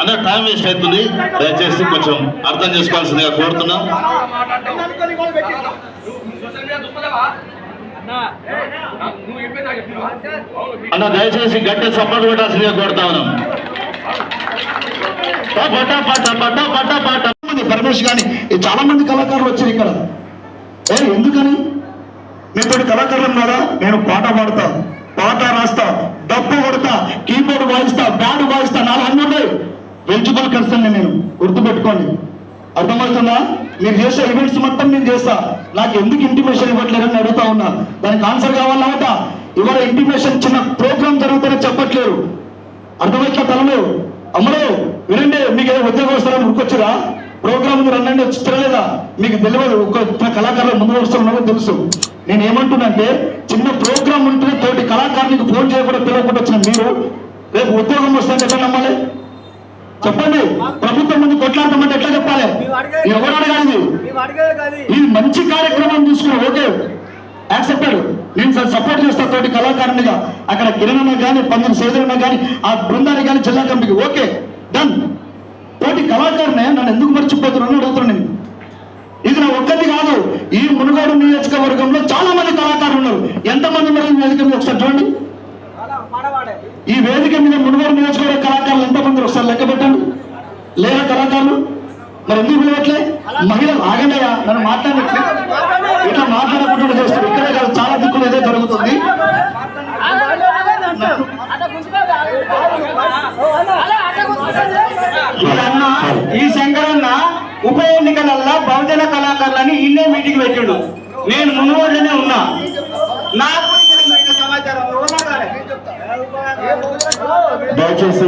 అన్న time waste అవుతుంది. దయచేసి కొంచెం అర్థం చేసుకోవాల్సిందిగా కోరుతున్నాం. అన్న దయచేసి గట్టి సపోర్ట్ కొట్టాల్సిందిగా కోరుతా ఉన్నాం. పరమేష్ కానీ చాలా మంది కళాకారులు వచ్చారు ఇక్కడ. ఏ ఎందుకని? మీతో కళాకారులు ఉన్నారా నేను పాట పాడతా పాట రాస్తా. వెజిటబుల్ కలుస్తాను నేను గుర్తుపెట్టుకోండి. అర్థమవుతుందా? మీరు చేసే ఈవెంట్స్ మొత్తం నేను చేస్తా. నాకు ఎందుకు ఇంటిమేషన్ ఇవ్వట్లేదని అడుగుతా ఉన్నా. దానికి ఆన్సర్ కావాలన్నమాట. ఇవాళ ఇంటిమేషన్ చిన్న ప్రోగ్రామ్ జరుగుతుందని చెప్పట్లేరు. అర్థమైతే తలలు? అమ్మడు వినండి. మీకు ఏదో ఉద్యోగం వస్తారని ఉరికొచ్చురా ప్రోగ్రామ్ రండి వచ్చి తిరగలేదా? మీకు తెలియదు ఒక కళాకారులు ముందు వస్తున్నారో తెలుసు. నేను ఏమంటున్నానంటే చిన్న ప్రోగ్రామ్ ఉంటే తోటి కళాకారునికి ఫోన్ చేయకుండా పిలవకుండా వచ్చిన మీరు రేపు ఉద్యోగం వస్తుంటే ఎట్లా నమ్మాలి? చెప్పండి. ప్రభుత్వం ముందు కొట్లాడతామంటే ఎట్లా చెప్పాలి? ఎవరు అడగాలి ఇది? ఇది మంచి కార్యక్రమం తీసుకున్నాం ఓకే యాక్సెప్టెడ్. నేను సార్ సపోర్ట్ చేస్తా తోటి కళాకారునిగా. అక్కడ కిరణ్ కానీ పంతొమ్మిది సోదరున్న కానీ ఆ బృందాన్ని కానీ జిల్లా కమిటీకి. Okay done. తోటి కళాకారునే నన్ను ఎందుకు మర్చిపోతున్నాను అడుగుతున్నాను నేను. ఇది నా ఒక్కటి కాదు. ఈ మునుగోడు నియోజకవర్గంలో చాలా మంది కళాకారులు ఉన్నారు. ఎంతమంది మరి నియోజకవర్గం ఒకసారి చూడండి. ఈ వేదిక మీద మునుగోడు నియోజకవర్గ కళాకారులు ఎంతమంది ఒకసారి లెక్క పెట్టండి. లేదా కళాకారులు? మరి ఎందుకు పిలవట్లే? మహిళలు ఆగండియా నన్ను మాట్లాడట్లే. ఇట్లా మాట్లాడకుండా చేస్తారు. ఇక్కడే కాదు చాలా దిక్కులు ఏదో జరుగుతుంది. ఈ అన్న ఈ శంకరన్న ఉప ఎన్నికలల్లో బహుజన కళాకారులని ఇన్నే మీటింగ్ పెట్టాడు. నేను మునుగోడులోనే ఉన్నా. నాకు దయచేసి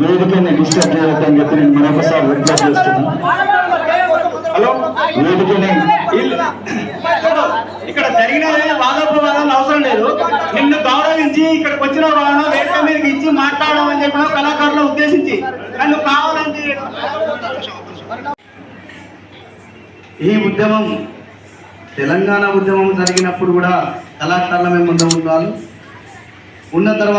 వేదికని డిస్టర్బ్ చేయొద్దని చెప్పి నేను మరొకసారి రిక్వెస్ట్ చేస్తున్నాను. హలో? వేదికని. ఇక్కడ జరిగిన వాదోపవాదాలు అవసరం లేదు. నిన్ను గౌరవించి ఇక్కడికి వచ్చిన వాళ్ళను వేదిక మీదకి ఇచ్చి మాట్లాడమని చెప్పిన కళాకారులను ఉద్దేశించి నన్ను కావాలంటే ఈ ఉద్యమం తెలంగాణ ఉద్యమం జరిగినప్పుడు కూడా కళాకారుల మేము ముందు ఉండాలి. ఉన్న తర్వాత